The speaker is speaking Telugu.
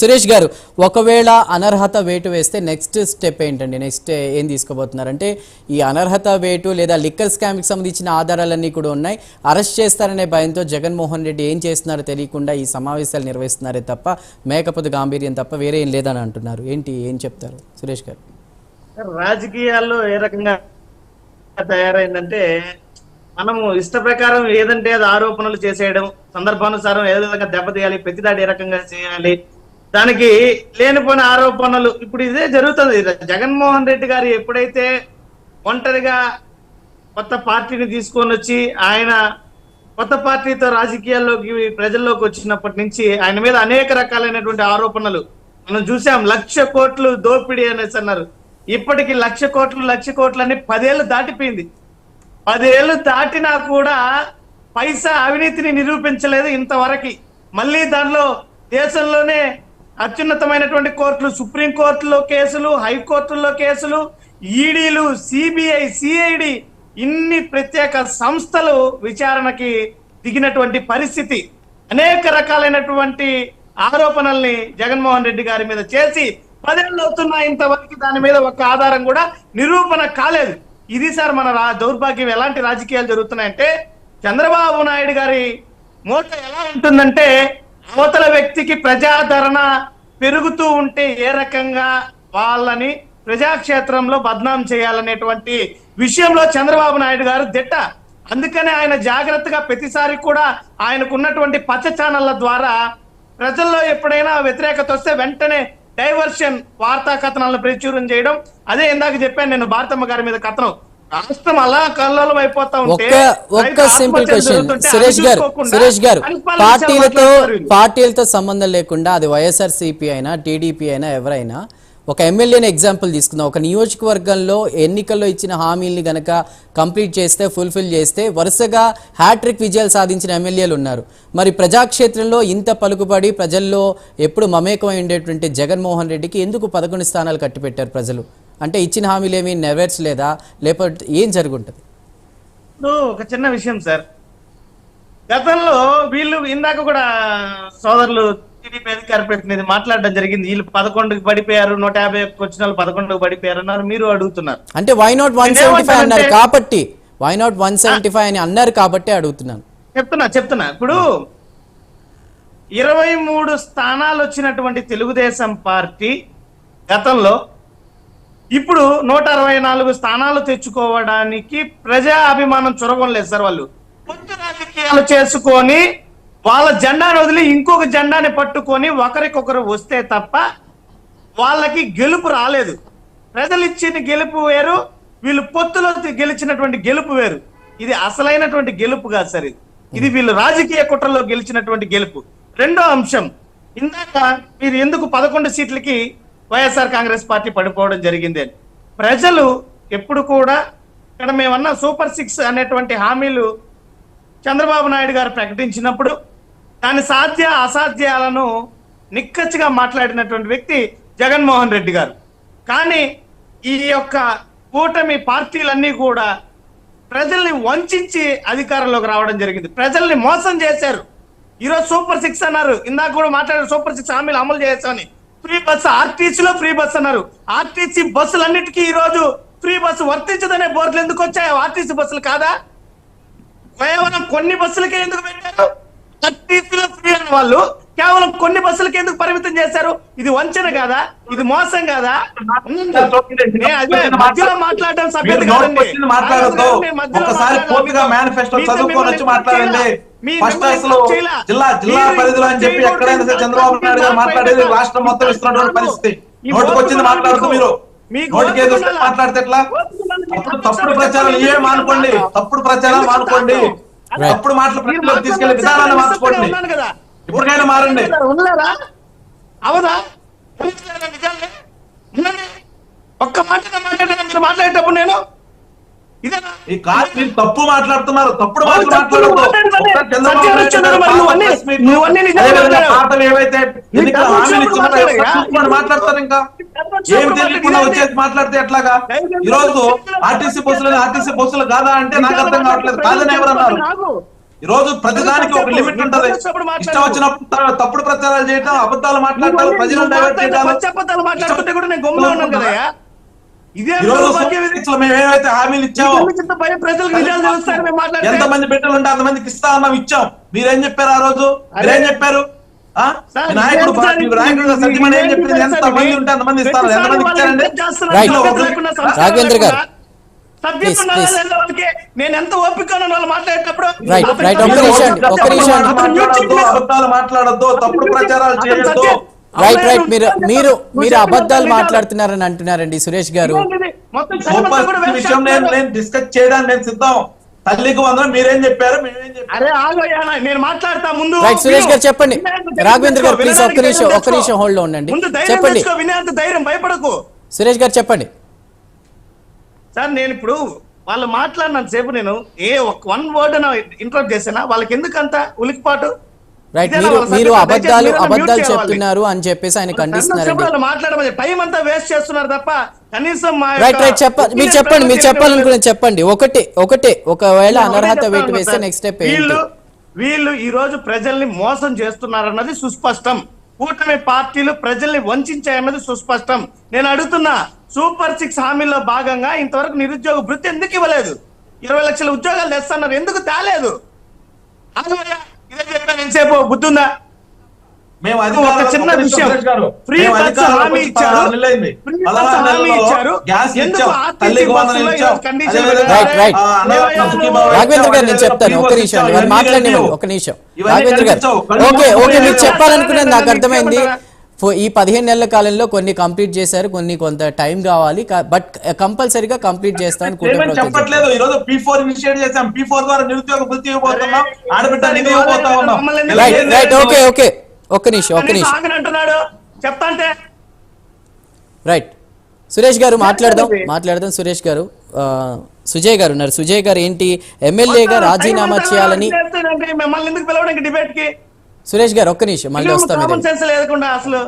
సురేష్ గారు ఒకవేళ అనర్హత వేటు వేస్తే నెక్స్ట్ స్టెప్ ఏంటండి? నెక్స్ట్ ఏం తీసుకోబోతున్నారంటే ఈ అనర్హత వేటు లేదా లిక్కర్ స్కామ్కి సంబంధించిన ఆధారాలన్నీ కూడా ఉన్నాయి. అరెస్ట్ చేస్తారనే భయంతో జగన్మోహన్ రెడ్డి ఏం చేస్తున్నారో తెలియకుండా ఈ సమావేశాలు నిర్వహిస్తున్నారే తప్ప మేకపోతు గాంభీర్యం తప్ప వేరే ఏం లేదని అంటున్నారు. ఏంటి ఏం చెప్తారు? సురేష్ గారు. రాజకీయాల్లో ఏ రకంగా తయారైందంటే మనము ఇష్ట ప్రకారం ఏదంటే అది ఆరోపణలు చేసేయడం సందర్భానుసారం ఏ విధంగా దెబ్బతీయాలి ప్రతిదాడి ఏ రకంగా చేయాలి దానికి లేనిపోయిన ఆరోపణలు. ఇప్పుడు ఇదే జరుగుతుంది. జగన్మోహన్ రెడ్డి గారు ఎప్పుడైతే ఒంటరిగా కొత్త పార్టీని తీసుకొని వచ్చి ఆయన కొత్త పార్టీతో రాజకీయాల్లోకి ప్రజల్లోకి వచ్చినప్పటి నుంచి ఆయన మీద అనేక రకాలైనటువంటి ఆరోపణలు. మనం చూసాం లక్ష కోట్లు దోపిడీ అనేసి అన్నారు. ఇప్పటికి లక్ష కోట్లు లక్ష కోట్లు అని పదేళ్ళు దాటిపోయింది. పదేళ్ళు దాటినా కూడా పైసా అవినీతిని నిరూపించలేదు ఇంతవరకు. మళ్ళీ దానిలో దేశంలోనే అత్యున్నతమైనటువంటి కోర్టులు సుప్రీంకోర్టులో కేసులు హైకోర్టుల్లో కేసులు ఈడీలు సిబిఐ సిఐడి ఇన్ని ప్రత్యేక సంస్థలు విచారణకి దిగినటువంటి పరిస్థితి. అనేక రకాలైనటువంటి ఆరోపణల్ని జగన్మోహన్ రెడ్డి గారి మీద చేసి పదేళ్ళు అవుతున్నా ఇంతవరకు దాని మీద ఒక ఆధారం కూడా నిరూపణ కాలేదు. ఇది సార్ మన రా- దౌర్భాగ్యం. ఎలాంటి రాజకీయాలు జరుగుతున్నాయంటే చంద్రబాబు నాయుడు గారి మూట ఎలా ఉంటుందంటే అవతల వ్యక్తికి ప్రజాదరణ పెరుగుతూ ఉంటే ఏ రకంగా వాళ్ళని ప్రజాక్షేత్రంలో బద్నాం చేయాలనేటువంటి విషయంలో చంద్రబాబు నాయుడు గారు దిట్ట. అందుకనే ఆయన జాగ్రత్తగా ప్రతిసారి కూడా ఆయనకు ఉన్నటువంటి పచ్చ ఛానళ్ళ ద్వారా ప్రజల్లో ఎప్పుడైనా వ్యతిరేకత వస్తే వెంటనే డైవర్షన్ వార్తా కథనాలను ప్రచురం చేయడం. అదే ఇందాక చెప్పాను నేను భారతమ్మ గారి మీద కథనం. రాష్ట్రం అలా కల్లోలం అయిపోతా ఉంటే ఒక్క సింపుల్ క్వశ్చన్ సురేష్ గారు సురేష్ గారు పార్టీలతో. పార్టీలతో సంబంధం లేకుండా అది వైఎస్ఆర్ సిపి అయినా టీడీపీ అయినా ఎవరైనా ఒక ఎమ్మెల్యేని ఎగ్జాంపుల్ తీసుకుందాం. ఒక నియోజకవర్గంలో ఎన్నికల్లో ఇచ్చిన హామీల్ని గనక కంప్లీట్ చేస్తే ఫుల్ఫిల్ చేస్తే వరుసగా హ్యాట్రిక్ విజయాలు సాధించిన ఎమ్మెల్యేలు ఉన్నారు. మరి ప్రజాక్షేత్రంలో ఇంత పలుకుబడి ప్రజల్లో ఎప్పుడు మమేకమై ఉండేటువంటి జగన్మోహన్ రెడ్డికి ఎందుకు పదకొండు స్థానాలు కట్టిపెట్టారు ప్రజలు? అంటే ఇచ్చిన హామీలు ఏమీ నెరవేర్చలేదా? లేకపోతే ఏం జరుగుంటది? ఇప్పుడు ఒక చిన్న విషయం సార్. గతంలో వీళ్ళు ఇందాక కూడా సోదరులు టీడీపీ అధికార ప్రతినిధి మాట్లాడడం జరిగింది. వీళ్ళు పదకొండుకి పడిపోయారు నూట యాభై ఒక్క వచ్చిన వాళ్ళు పదకొండుకు పడిపోయారు అన్నారు మీరు అడుగుతున్నారు. అంటే why not one seventy five అన్నారు కాబట్టి why not one seventy five అని అన్నారు కాబట్టి అడుగుతున్నాను. చెప్తున్నా చెప్తున్నా. ఇప్పుడు ఇరవై మూడు స్థానాలు వచ్చినటువంటి తెలుగుదేశం పార్టీ గతంలో ఇప్పుడు నూట అరవై నాలుగు స్థానాలు తెచ్చుకోవడానికి ప్రజా అభిమానం చొరగలేదు సార్ వాళ్ళు. పొత్తు రాజకీయాలు చేసుకొని వాళ్ళ జెండాను వదిలి ఇంకొక జెండాని పట్టుకొని ఒకరికొకరు వస్తే తప్ప వాళ్ళకి గెలుపు రాలేదు. ప్రజలు ఇచ్చిన గెలుపు వేరు వీళ్ళు పొత్తులో గెలిచినటువంటి గెలుపు వేరు. ఇది అసలైనటువంటి గెలుపు కాదు సార్ ఇది. ఇది వీళ్ళు రాజకీయ కుట్రలో గెలిచినటువంటి గెలుపు. రెండో అంశం ఇందాక మీరు ఎందుకు పదకొండు సీట్లకి వైఎస్ఆర్ కాంగ్రెస్ పార్టీ పడిపోవడం జరిగింది. ప్రజలు ఎప్పుడు కూడా ఇక్కడ మేమన్న సూపర్ సిక్స్ అనేటువంటి హామీలు చంద్రబాబు నాయుడు గారు ప్రకటించినప్పుడు దాని సాధ్య అసాధ్యాలను నిక్కచ్చిగా మాట్లాడినటువంటి వ్యక్తి జగన్మోహన్ రెడ్డి గారు. కానీ ఈ యొక్క కూటమి పార్టీలన్నీ కూడా ప్రజల్ని వంచి అధికారంలోకి రావడం జరిగింది. ప్రజల్ని మోసం చేశారు. ఈరోజు సూపర్ సిక్స్ అన్నారు. ఇందాక కూడా మాట్లాడారు సూపర్ సిక్స్ హామీలు అమలు చేస్తామని ఫ్రీ బస్ ఆర్టీసీలో ఫ్రీ బస్ అన్నారు. ఆర్టీసీ బస్సులన్నిటికీ ఈ రోజు ఫ్రీ బస్సు వర్తించదనే బోర్డులు ఎందుకు వచ్చాయి ఆర్టీసీ బస్సులు కాదా? కేవలం కొన్ని బస్సులకే ఎందుకు పెట్టారు? ఆర్టీసీలో ఫ్రీ అనే వాళ్ళు. కేవలం కొన్ని బస్సులకి ఎందుకు పరిమితం చేశారు? ఇది వంచన కాదా? ఇది మోసం కాదా? మధ్యలో మాట్లాడడం సభ్యత కాదండి. ఫస్ట్ అసలు. జిల్లా జిల్లా మీరు పరిధిలో అని చెప్పి. ఎక్కడైనా సరే చంద్రబాబు నాయుడు గారు మాట్లాడేది రాష్ట్రం మొత్తం ఇస్తున్నటువంటి పరిస్థితి. ఈ నోటికొచ్చింది మాట్లాడుతూ మీరు. మీకు నోటికి ఏదో వస్తే ఓపిక మాట్లాడితే ఎట్లా? అప్పుడు తప్పుడు ప్రచారాలు ఏ మానుకోండి తప్పుడు ప్రచారాలు మానుకోండి. తప్పుడు మాటలు ప్రజలకు తీసుకెళ్ళే విధానాన్ని మార్చుకోండి. ఇప్పటికైనా మారండి. ఉన్నారా? అవదా. ఒక్క మాట మాట్లాడాను మీరు మాట్లాడేటప్పుడు నేను ఇదేనా? ఈ కాదు మీరు తప్పు మాట్లాడుతున్నారు తప్పుడు మాటలు ఏవైతే మాట్లాడతారు ఇంకా? ఏం తెలియకుండా. వచ్చేసి మాట్లాడితే ఎట్లాగా? ఈ రోజు ఆర్టీసీ బస్సులు ఆర్టీసీ బస్సులు కాదా అంటే నాకు అర్థం కావట్లేదు. కాదని ఎవరు అన్నారు నాకు ఈ రోజు ప్రతిదానికి ఒక లిమిట్ ఉంటది. ఇష్టం వచ్చినప్పుడు త- తప్పుడు ప్రచారాలు చేయటం అబద్ధాలు మాట్లాడటం ప్రజలను డైవర్ట్ చేయడం పచ్చబద్దాలు మాట్లాడుతుంటే కూడా నేను గమ్మున ఉన్నాను కదయ్యా ఇదే ఈ రోజు దౌర్భాగ్యం ఇది. లో మేము ఏవైతే హామీలు ఇచ్చామో ఎందుకు ఇంత భయం? ప్రజలకు నిజాలు తెలుస్తాయని మేము మాట్లాడితే ఎంత మంది బిడ్డలు ఉంటే అంతమందికి ఇస్తా అన్నాం ఇచ్చాం మీరేం చెప్పారు ఆ రోజు మీరేం చెప్పారు నాయకుడు? నాయకుడు సత్యమని ఏం చెప్పింది ఎంత మంది? ఉంటే అంతమంది ఇస్తారు ఎంతమంది ఇచ్చారండి రాఘవేంద్ర గారు. నేను ఎంత ఓపిక వాళ్ళు మాట్లాడేటప్పుడు మాట్లాడొద్దు తప్పుడు ప్రచారాలు చేయొద్దు. రైట్ మీరు మీరు మీరు అబద్ధాలు. మాట్లాడుతున్నారని అంటున్నారండి సురేష్ గారు. విషయం నేను డిస్కస్ చేయడానికి నేను సిద్ధం. తల్లికి మీరేం చెప్పారు అరే ఆగోయ్యా నేను మాట్లాడతా ముందు. రైట్ సురేష్ గారు. చెప్పండి. రాఘవేంద్ర గారు ప్లీజ్ ఒక్క నిమిషం ఒక్క నిమిషం. హోల్డ్లో ఉండండి. చెప్పండి. ధైర్యం భయపడకు. సురేష్ గారు చెప్పండి. సార్ నేను ఇప్పుడు వాళ్ళు మాట్లాడినంత సేపు నేను ఏ వన్ వర్డ్ ఇంటరప్ట్ చేసినా వాళ్ళకి ఎందుకంత ఉలికిపాటు? రైట్ మీరు మీరు? అబద్ధాలు అబద్ధాలు. చెప్తున్నారు అని చెప్పేసి ఆయన మాట్లాడమని టైం అంతా వేస్ట్ చేస్తున్నారు తప్ప కనీసం రైట్ రైట్ చెప్ప మీరు చెప్పండి మీరు ప్రజలకు చెప్పాలనుకున్న చెప్పండి. ఒకటే ఒకటే. ఒకవేళ అనర్హత వేటు వేస్తే. నెక్స్ట్ స్టెప్ వీళ్ళు వీళ్ళు ఈ రోజు ప్రజల్ని మోసం చేస్తున్నారన్నది సుస్పష్టం. కూటమి పార్టీలు ప్రజల్ని వంచాయన్నది సుస్పష్టం. నేను అడుగుతున్నా సూపర్ సిక్స్ హామీల్లో భాగంగా ఇంతవరకు నిరుద్యోగ భృతి ఎందుకు ఇవ్వలేదు? ఇరవై లక్షల ఉద్యోగాలు తెస్తున్నారు ఎందుకు తేలేదు? ఇదే చెప్పాను ఎంతసేపు బుద్ధి ఉందా మేము ఒక అధికారంలోకి చిన్న విషయం. ఫ్రీ బస్ హామీ ఇచ్చారు. ఫ్రీ బస్ హామీ ఇచ్చారు. గ్యాస్ ఎందుకు ఆర్టీసీ బస్సులో కండిషన్ రాఘవేంద్ర గారు నేను చెప్తాను ఒక్క అదేవిధంగా నిమిషం కలిపాం. ఒక్క నిమిషం. రాఘవేంద్ర గారు. ఓకే ఓకే మీరు కలిపించాం. చెప్పాలనుకున్నది నాకు అర్థమైంది. ఈ పదిహేను నెలల కాలంలో కొన్ని కంప్లీట్ చేశారు కొన్ని కొంత టైం కావాలి బట్ కంపల్సరీగా కంప్లీట్ చేస్తాను చెప్పట్లేదు. ఈ రోజు పీ ఫోర్ ఇనిషియేట్ చేసాం పీ ఫోర్ ద్వారా నిరుద్యోగ వృత్తి ఇవ్వబోతున్నాం. ఆడబిడ్డ నిధి ఇవ్వబోతా. ఓకే ఓకే ఒక్క నిమిషం ఒక్క నిమిషం. ఆగని అంటున్నాడు. చెప్తా అంటే. రైట్ సురేష్ గారు మాట్లాడదాం మాట్లాడదాం సురేష్ గారు. సుజయ్ గారు ఉన్నారు. సుజయ్ గారు ఏంటి? ఎమ్మెల్యేగా రాజీనామా చేయాలని మిమ్మల్ని ఎందుకు పిలవడానికి డిబేట్కి? సురేష్ గారు ఒక్క నిమిషం మళ్ళీ వస్తాం కామన్ సెన్స్ లేకుండా అసలు